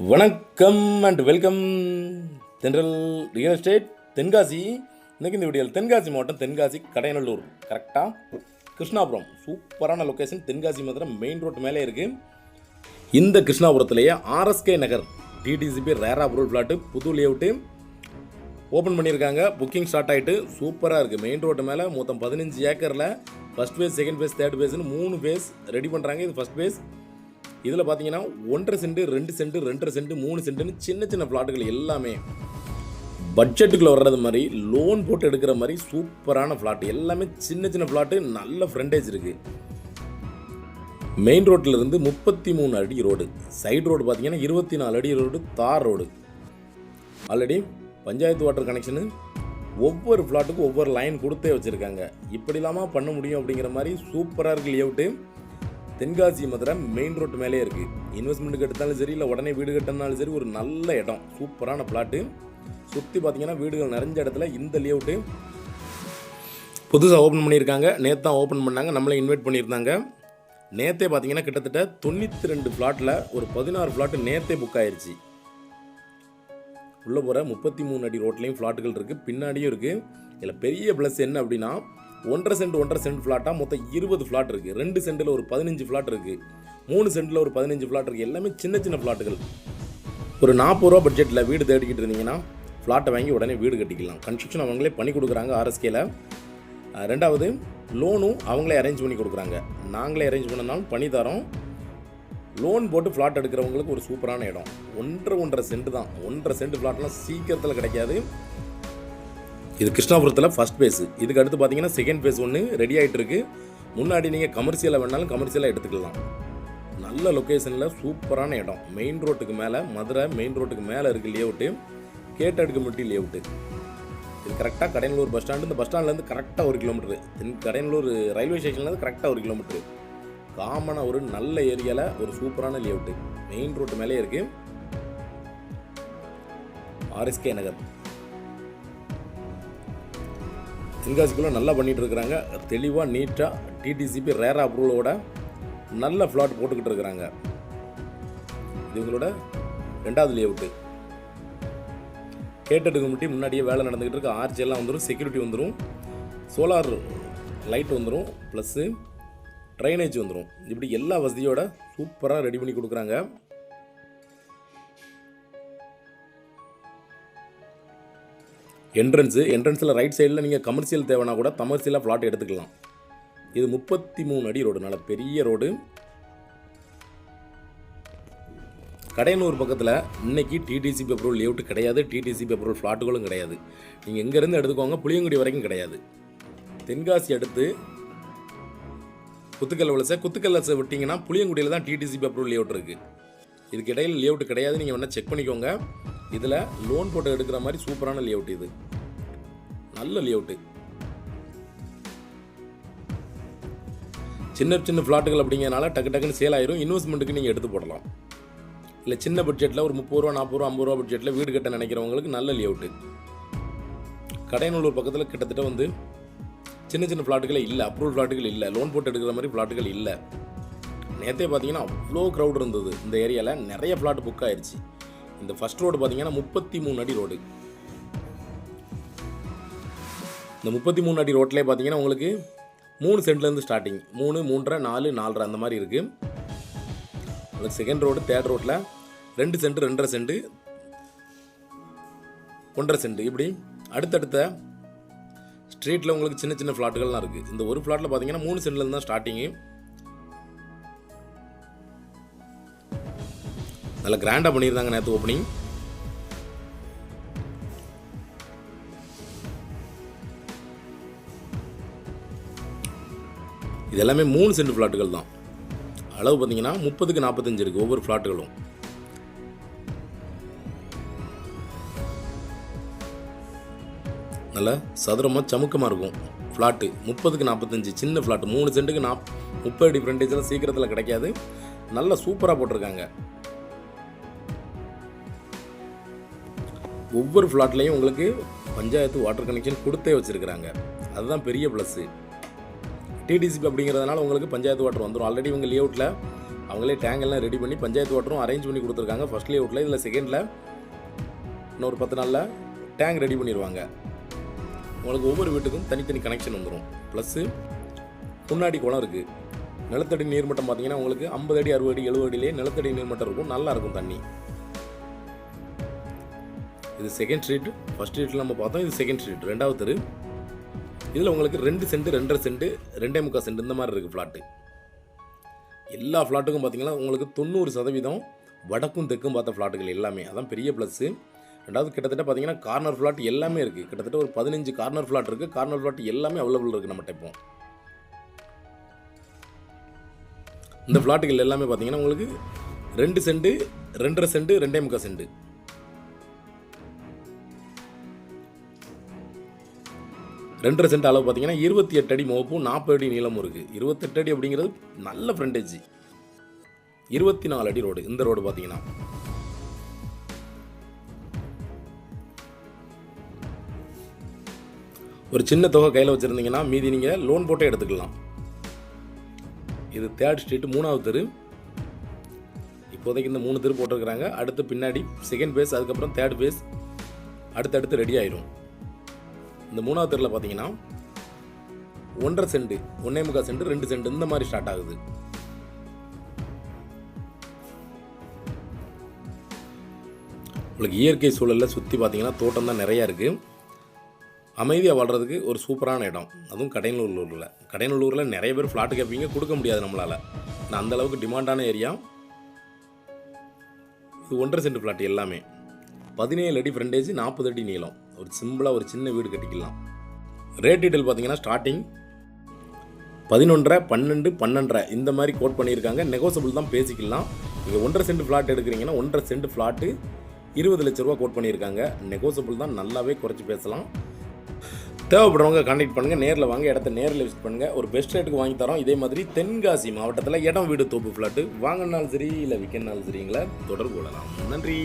வணக்கம் and welcome Thendral real estate Tenkasi. இன்றைக்கி இந்த வீடியோவில் தென்காசி மாவட்டம் தென்காசி கடையநல்லூர். கரெக்டாக கிருஷ்ணாபுரம். சூப்பரான location Tenkasi Madurai main road மேலே இருக்குது இந்த கிருஷ்ணாபுரத்துலேயே ஆர்எஸ்கே நகர் டிடிசிபி ரேரா பொருள் ஃப்ளாட்டு புது லேஅவுட்டு ஓப்பன் பண்ணியிருக்காங்க. புக்கிங் ஸ்டார்ட் ஆகிட்டு சூப்பராக இருக்குது மெயின் ரோட்டு மேலே மொத்தம் பதினஞ்சு ஏக்கரில் first phase second phase third ஃபேஸ்னு மூணு ஃபேஸ் ரெடி பண்ணுறாங்க இது ஃபஸ்ட் ஃபேஸ் இதில் பார்த்தீங்கன்னா ஒன்றரை சென்ட் ரெண்டு சென்ட் ரெண்டரை சென்ட் மூணு சென்ட்டுன்னு சின்ன சின்ன ஃப்ளாட்டுகள் எல்லாமே பட்ஜெட்டுக்குள்ள வர்றது மாதிரி லோன் போட்டு எடுக்கிற மாதிரி சூப்பரான ஃப்ளாட் எல்லாமே சின்ன சின்ன பிளாட்டு நல்ல ஃப்ரண்டேஜ் இருக்குது மெயின் ரோட்டில் இருந்து முப்பத்தி மூணு அடி ரோடு சைடு ரோடு பார்த்தீங்கன்னா இருபத்தி நாலு அடி ரோடு தார் road already panchayat water connection ஒவ்வொரு ஃப்ளாட்டுக்கும் ஒவ்வொரு லைன் கொடுத்தே வச்சுருக்காங்க. இப்படி இல்லாமல் பண்ண முடியும் அப்படிங்கிற மாதிரி சூப்பராக இருக்கு layout Tenkasi Madurai main road மேலே இருக்குது இன்வெஸ்ட்மெண்ட்டுக்கு எடுத்தாலும் சரி இல்லை உடனே வீடு கட்டினாலும் சரி ஒரு நல்ல இடம். சூப்பரான பிளாட்டு சுற்றி பார்த்தீங்கன்னா வீடுகள் நிறைஞ்ச இடத்துல இந்த லேஅவுட்டு புதுசாக ஓப்பன் பண்ணியிருக்காங்க. நேற்று தான் ஓப்பன் பண்ணாங்க. நம்மளே இன்வைட் பண்ணியிருந்தாங்க. நேற்றே பார்த்தீங்கன்னா கிட்டத்தட்ட தொண்ணூற்றி ரெண்டு ஃப்ளாட்டில் ஒரு பதினாறு ஃப்ளாட்டு நேற்றே புக் ஆயிடுச்சு உள்ளே போகிற முப்பத்தி மூணு அடி ரோட்லேயும் ஃப்ளாட்டுகள் இருக்குது பின்னாடியும் இருக்குது இதில் பெரிய ப்ளஸ் என்ன அப்படின்னா ஒன்றரை சென்ட் ஒன்றரை சென்ட் ஃப்ளாட்டாக மொத்தம் இருபது ஃப்ளாட் இருக்குது ரெண்டு சென்ட்டில் ஒரு பதினஞ்சு ஃப்ளாட் இருக்குது மூணு சென்ட்டில் ஒரு பதினஞ்சு ஃப்ளாட் இருக்குது எல்லாமே சின்ன சின்ன ஃப்ளாட்டுகள் ஒரு நாற்பது ரூபா பட்ஜெட்டில் வீடு தேடிக்கிட்டு இருந்தீங்கன்னா ஃப்ளாட்டை வாங்கி உடனே வீடு கட்டிக்கலாம். கன்ஸ்ட்ரக்ஷன் அவங்களே பண்ணி கொடுக்குறாங்க ஆர்எஸ்கேல ரெண்டாவது லோனும் அவங்களே அரேஞ்ச் பண்ணி கொடுக்குறாங்க. நாங்களே அரேஞ்ச் பண்ணனாலும் பண்ணி தரோம். லோன் போட்டு ஃப்ளாட் எடுக்கிறவங்களுக்கு ஒரு சூப்பரான இடம். ஒன்றரை ஒன்றரை சென்ட் தான். ஒன்றரை சென்ட் ஃப்ளாட்லாம் சீக்கிரத்தில் கிடைக்காது. இது கிருஷ்ணாபுரத்தில் ஃபர்ஸ்ட் பேஸ் இதுக்கு அடுத்து பார்த்தீங்கன்னா செகண்ட் பேஸ் ஒன்று ரெடி ஆகிட்டு இருக்கு முன்னாடி நீங்கள் கமர்ஷியலாக வேணாலும் கமர்ஷியலாக எடுத்துக்கலாம். நல்ல லொக்கேஷனில் சூப்பரான இடம். மெயின் ரோட்டுக்கு மேலே மதுரை மெயின் ரோட்டுக்கு மேலே இருக்கு லேஅவுட்டு கேட்டடுக்குமட்டி லேஅவுட்டு இது கரெக்டாக கடையனூர் பஸ் ஸ்டாண்டு இந்த பஸ் ஸ்டாண்ட்லேருந்து கரெக்டாக ஒரு கிலோமீட்டர் தென் கடையனூர் ரயில்வே ஸ்டேஷன்லேருந்து கரெக்டாக ஒரு கிலோமீட்டர் காமனாக ஒரு நல்ல ஏரியாவில் ஒரு சூப்பரான லேஅவுட்டு மெயின் ரோட்டு மேலே இருக்குது ஆர்எஸ்கே நகர். தென்காசிக்குள்ளே நல்லா பண்ணிகிட்டு இருக்கிறாங்க தெளிவாக நீட்டாக டிடிசிபி ரேரா அப்ரூவலோட நல்ல ஃப்ளாட் போட்டுக்கிட்டு இருக்கிறாங்க இது இவங்களோட ரெண்டாவது லேஅவுட்டு கேட்டதுக்கு மட்டும் முன்னாடியே வேலை நடந்துக்கிட்டு இருக்கு ஆர்ச்சி எல்லாம் வந்துடும் செக்யூரிட்டி வந்துடும் சோலார் லைட் வந்துடும் ப்ளஸ்ஸு ட்ரைனேஜ் வந்துடும் இப்படி எல்லா வசதியோட சூப்பராக ரெடி பண்ணி கொடுக்குறாங்க. என்ட்ரன்ஸு என்ட்ரன்ஸில் ரைட் சைடில் நீங்கள் கமர்ஷியல் தேவைன்னா கூட கமர்ஷியலாக ஃப்ளாட் எடுத்துக்கலாம். இது முப்பத்தி மூணு அடி ரோடு நல்ல பெரிய ரோடு கடையனூர் பக்கத்தில் இன்னைக்கு டிடிசிபி அப்ரூவல் லேவுட்டு கிடையாது. டிடிசிபி அப்ரூவல் ஃப்ளாட்டுகளும் கிடையாது. நீங்கள் எங்கேருந்து எடுத்துக்கோங்க புளியங்குடி வரைக்கும் கிடையாது. தென்காசி அடுத்து குத்துக்கல் வலசை குத்துக்கல் வலசை விட்டிங்கன்னா புளியங்குடியில் தான் டிடிசிபி அப்ரூவல் லேவுட் இருக்குது இதுக்கு இடையில் லேஅவுட் கிடையாது. நீங்கள் வேணால் செக் பண்ணிக்கோங்க. இதில் லோன் போட்டு எடுக்கிற மாதிரி சூப்பரான லேஅவுட் இது. நல்ல லேஅவுட்டு சின்ன சின்ன ஃப்ளாட்டுகள் அப்படிங்கிறனால டக்கு டக்குன்னு சேல் ஆயிரும். இன்வெஸ்ட்மெண்ட்டுக்கு நீங்கள் எடுத்து போடலாம். இல்லை சின்ன பட்ஜெட்டில் ஒரு முப்பது ரூபா நாற்பது ரூபா ஐம்பது ரூபா பட்ஜெட்டில் வீடு கட்ட நினைக்கிறவங்களுக்கு நல்ல லேஅவுட்டு கடையநல்லூர் பக்கத்தில் கிட்டத்தட்ட வந்து சின்ன சின்ன ஃப்ளாட்டுகளே இல்லை அப்ரூவல் ஃப்ளாட்டுகள் இல்லை லோன் போட்டு எடுக்கிற மாதிரி ஃப்ளாட்டுகள் இல்லை. நேற்றே பார்த்தீங்கன்னா அவ்வளோ க்ரௌட் இருந்தது இந்த ஏரியாவில் நிறைய ஃப்ளாட் புக் ஆயிடுச்சு இந்த ஃபர்ஸ்ட் ரோடு பார்த்தீங்கன்னா முப்பத்தி மூணு அடி ரோடு இந்த முப்பத்தி மூணு அடி ரோட்லேயே பார்த்தீங்கன்னா உங்களுக்கு மூணு சென்ட்லேருந்து ஸ்டார்டிங் மூணு மூன்றரை நாலு நாலரை அந்த மாதிரி இருக்குது உங்களுக்கு செகண்ட் ரோடு தேர்ட் ரோட்டில் ரெண்டு சென்ட் ரெண்டரை சென்ட்டு ஒன்றரை சென்ட் இப்படி அடுத்தடுத்த ஸ்ட்ரீட்டில் உங்களுக்கு சின்ன சின்ன ஃப்ளாட்டுகள்லாம் இருக்குது இந்த ஒரு ஃப்ளாட்டில் பார்த்தீங்கன்னா மூணு சென்ட்லேருந்து தான் ஸ்டார்டிங்கு நல்லா கிராண்டாக பண்ணியிருந்தாங்க நேற்று ஓப்பனிங் இது எல்லாமே மூணு சென்ட் ஃப்ளாட்டுகள் தான். அளவு பார்த்தீங்கன்னா முப்பதுக்கு நாற்பத்தஞ்சு இருக்குது ஒவ்வொரு ஃப்ளாட்டுகளும் நல்ல சதுரமாக சமுக்கமாக இருக்கும் ஃப்ளாட்டு முப்பதுக்கு நாற்பத்தஞ்சு சின்ன ஃப்ளாட்டு மூணு சென்ட்டுக்கு நாப் முப்பது அடி ஃப்ரண்டேஜெலாம் சீக்கிரத்தில் கிடைக்காது. நல்லா சூப்பராக போட்டிருக்காங்க. ஒவ்வொரு ஃப்ளாட்லேயும் உங்களுக்கு பஞ்சாயத்து வாட்டர் கனெக்ஷன் கொடுத்தே வச்சுருக்கிறாங்க. அதுதான் பெரிய ப்ளஸ்ஸு டிடிசிபி அப்படிங்கிறதுனால உங்களுக்கு பஞ்சாயத்து வாட்டர் வந்துடும் ஆல்ரெடி இவங்க லேஅவுட்டில் அவங்களே டேங்க் எல்லாம் ரெடி பண்ணி பஞ்சாயத்து வாட்டரும் அரேஞ்ச் பண்ணி கொடுத்துருக்காங்க. ஃபர்ஸ்ட் லேஅவுட்டில் இதில் செகண்டில் இன்னொரு பத்து நாளில் டேங்க் ரெடி பண்ணிடுவாங்க உங்களுக்கு ஒவ்வொரு வீட்டுக்கும் தனித்தனி கனெக்ஷன் வந்துடும் ப்ளஸ்ஸு முன்னாடி குளம் இருக்குது நிலத்தடி நீர்மட்டம் பார்த்தீங்கன்னா உங்களுக்கு ஐம்பது அடி அறுபது அடி எழுபது அடியிலே நிலத்தடி நீர்மட்டம் இருக்கும். நல்லாயிருக்கும் தண்ணி. இது செகண்ட் ஸ்ட்ரீட் ஃபர்ஸ்ட் ஸ்ட்ரீட்டில் நம்ம பார்த்தோம் இது செகண்ட் ஸ்ட்ரீட் ரெண்டாவது தெரு. இதில் உங்களுக்கு ரெண்டு சென்ட் ரெண்டரை சென்ட் ரெண்டே முக்கால் சென்ட் இந்த மாதிரி இருக்குது ஃப்ளாட்டு எல்லா ஃப்ளாட்டுக்கும் பார்த்தீங்கன்னா உங்களுக்கு தொண்ணூறு சதவீதம் வடக்கும் தெற்கும் பார்த்த ஃப்ளாட்டுகள் எல்லாமே. அதான் பெரிய ப்ளஸ்ஸு ரெண்டாவது கிட்டத்தட்ட பார்த்தீங்கன்னா கார்னர் ஃப்ளாட் எல்லாமே இருக்குது கிட்டத்தட்ட ஒரு பதினஞ்சு கார்னர் ஃப்ளாட் இருக்குது கார்னர் ஃப்ளாட் எல்லாமே அவைலபிள் இருக்குது நம்ம இப்போ. இந்த ஃப்ளாட்டுகள் எல்லாமே பார்த்தீங்கன்னா உங்களுக்கு ரெண்டு சென்ட் ரெண்டரை சென்ட் ரெண்டே முக்கால் சென்ட் ரெண்டரை சென்ட் அளவு பார்த்தீங்கன்னா இருபத்தி எட்டு அடி முகப்பும் நாற்பது அடி நீளமும் இருக்குது இருபத்தெட்டு அடி அப்படிங்கிறது நல்ல ஃப்ரண்டேஜ் இருபத்தி நாலு அடி ரோடு இந்த ரோடு பார்த்தீங்கன்னா. ஒரு சின்ன தொகை கையில் வச்சுருந்தீங்கன்னா மீதி நீங்கள் லோன் போட்டே எடுத்துக்கலாம். இது தேர்ட் ஸ்ட்ரீட் மூணாவது தெரு. இப்போதைக்கு இந்த மூணு தெரு போட்டிருக்கிறாங்க. அடுத்து பின்னாடி செகண்ட் பேஸ் அதுக்கப்புறம் தேர்ட் பேஸ் அடுத்தடுத்து ரெடி ஆயிரும். இந்த மூணாவது தெருவில் பார்த்தீங்கன்னா ஒன்றரை சென்ட் ஒன்னே முக்கால் சென்ட் ரெண்டு சென்ட் இந்த மாதிரி ஸ்டார்ட் ஆகுது. உங்களுக்கு இயற்கை சூழலில் சுற்றி பார்த்தீங்கன்னா தோட்டம் தான் நிறையா இருக்குது அமைதியாக வாழ்கிறதுக்கு ஒரு சூப்பரான இடம். அதுவும் கடையநல்லூரில் கடையநல்லூரில் நிறைய பேர் ஃப்ளாட்டு கேட்பீங்க கொடுக்க முடியாது நம்மளால். நான் அந்த அளவுக்கு டிமாண்டான ஏரியா இது ஒன்றரை சென்ட் ஃப்ளாட் எல்லாமே. பதினேழு அடி ஃப்ரண்டேஜ் நாற்பது அடி நீளம். ஒரு சிம்பிளாக ஒரு சின்ன வீடு கட்டிக்கலாம். ரேட் டீட்டெயில் பார்த்தீங்கன்னா ஸ்டார்டிங் பதினொன்றரை பன்னெண்டு பன்னெண்டரை. இந்த மாதிரி கோட் பண்ணியிருக்காங்க. நெகோசபிள் தான் பேசிக்கலாம். நீங்கள் ஒன்றரை சென்ட் ஃப்ளாட் எடுக்கிறீங்கன்னா ஒன்றரை சென்ட் ஃப்ளாட்டு இருபது லட்ச ரூபா கோட் பண்ணியிருக்காங்க. நெகோசபிள் தான் நல்லாவே குறைச்சி பேசலாம். தேவைப்படுறவங்க கான்டெக்ட் பண்ணுங்கள் நேரில் வாங்க இடத்த நேரில் விசிட் பண்ணுங்கள் ஒரு பெஸ்ட் ரேட்டுக்கு வாங்கி தரோம். இதே மாதிரி தென்காசி மாவட்டத்தில் இடம் வீடு தோப்பு ஃப்ளாட்டு வாங்கினாலும் சரி இல்லை விற்கனாலும் சரிங்களா? தொடர்பு கொள்ளலாம். நன்றி.